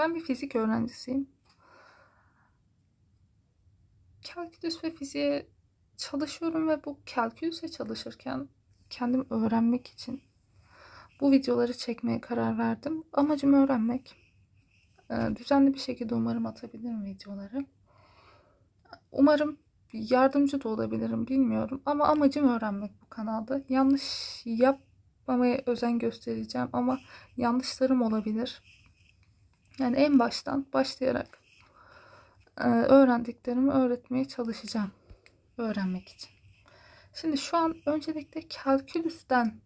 Ben bir fizik öğrencisiyim. Kalkülüs ve fiziğe çalışıyorum ve bu kalkülüse çalışırken kendim öğrenmek için bu videoları çekmeye karar verdim. Amacım öğrenmek. Ee, Düzenli bir şekilde umarım atabilirim videoları. Umarım yardımcı da olabilirim bilmiyorum. Ama amacım öğrenmek bu kanalda. Yanlış yapmamaya özen göstereceğim ama yanlışlarım olabilir. Yani en baştan başlayarak e, öğrendiklerimi öğretmeye çalışacağım. Öğrenmek için. Şimdi şu an öncelikle kalkülüsten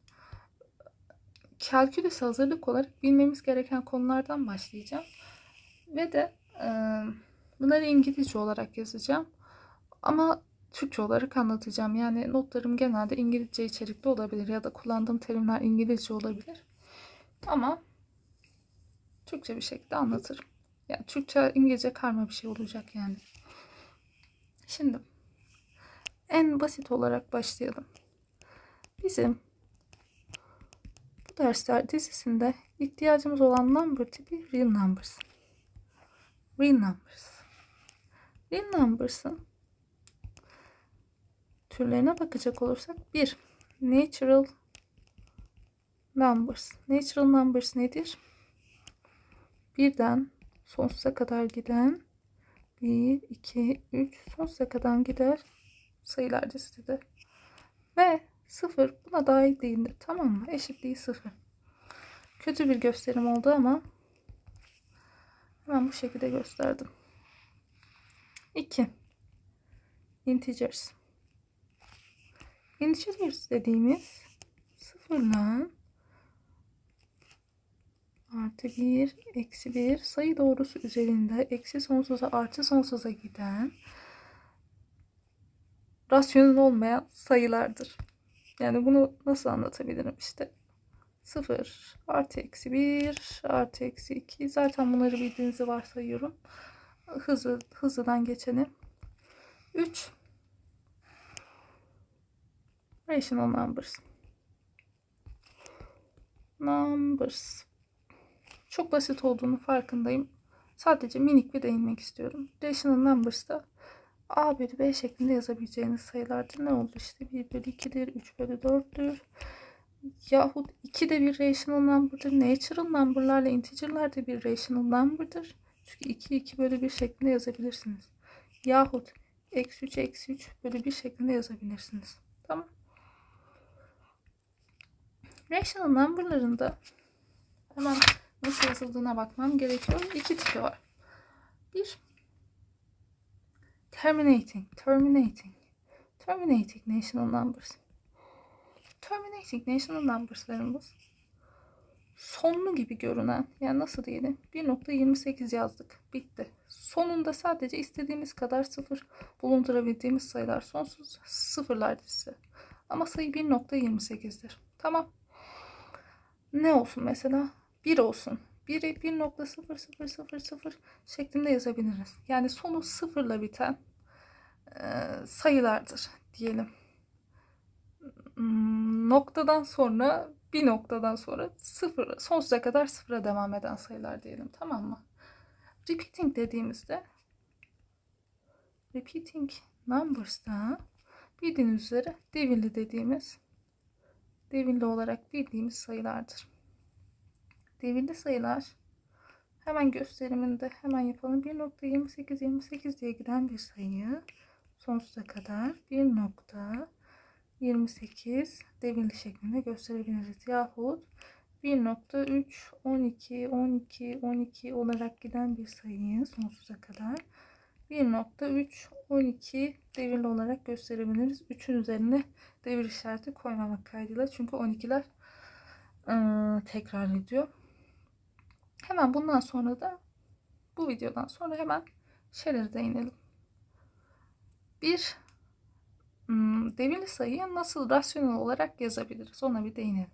kalkülüs hazırlık olarak bilmemiz gereken konulardan başlayacağım. Ve de e, bunları İngilizce olarak yazacağım. Ama Türkçe olarak anlatacağım. Yani notlarım genelde İngilizce içerikli olabilir ya da kullandığım terimler İngilizce olabilir. Ama Türkçe bir şekilde anlatırım. Yani Türkçe İngilizce karma bir şey olacak yani. Şimdi en basit olarak başlayalım. Bizim bu dersler dizisinde ihtiyacımız olan number tipi real numbers. Real numbers. Real numbers'ın türlerine bakacak olursak bir natural numbers. Natural numbers nedir? Birden sonsuza kadar giden 1, 2, 3 sonsuza kadar gider sayılar dizisidir. Ve 0 buna dahil değildir. Tamam mı? Eşitliği 0. Kötü bir gösterim oldu ama ben bu şekilde gösterdim. 2. Integers. Integers dediğimiz sıfırla artı 1, eksi 1 sayı doğrusu üzerinde eksi sonsuza artı sonsuza giden rasyonel olmayan sayılardır. Yani bunu nasıl anlatabilirim işte 0 artı eksi 1 artı eksi 2 zaten bunları bildiğinizi varsayıyorum. Hızlı, hızlıdan geçelim. 3 rational numbers. Numbers. Çok basit olduğunu farkındayım. Sadece minik bir değinmek istiyorum. Rational numbers'ta A bölü B şeklinde yazabileceğiniz sayılardır. Ne oldu işte 1 bölü 2'dir, 3 bölü 4'tür. Yahut 2 de bir rational number'dır. Natural number'larla integer'lar da bir rational number'dır. Çünkü 2 2 bölü 1 şeklinde yazabilirsiniz. Yahut eksi 3 eksi 3 bölü 1 şeklinde yazabilirsiniz. Tamam. Rational number'larında hemen nasıl yazıldığına bakmam gerekiyor. İki tipi var. Bir terminating, terminating, terminating national numbers. Terminating national numbers'larımız sonlu gibi görünen yani nasıl diyelim 1.28 yazdık bitti. Sonunda sadece istediğimiz kadar sıfır bulundurabildiğimiz sayılar sonsuz sıfırlar dizisi. Ama sayı 1.28'dir. Tamam. Ne olsun mesela? 1 olsun. 1'i 1.0000 şeklinde yazabiliriz. Yani sonu sıfırla biten e, sayılardır diyelim. Hmm, Noktadan sonra bir noktadan sonra sıfır, sonsuza kadar sıfıra devam eden sayılar diyelim. Tamam mı? Repeating dediğimizde repeating numbers'ta bildiğiniz üzere devirli dediğimiz devirli olarak bildiğimiz sayılardır. Devirli sayılar hemen gösteriminde hemen yapalım. 1.28 28 diye giden bir sayıyı sonsuza kadar 1.28 devirli şeklinde gösterebiliriz. Yahut 1.3 12 12 12 olarak giden bir sayıyı sonsuza kadar 1.3 12 devirli olarak gösterebiliriz. 3'ün üzerine devir işareti koymamak kaydıyla. Çünkü 12'ler ıı, tekrar ediyor. Hemen bundan sonra da bu videodan sonra hemen şeylere değinelim. Bir ım, devirli sayıyı nasıl rasyonel olarak yazabiliriz? Ona bir değinelim.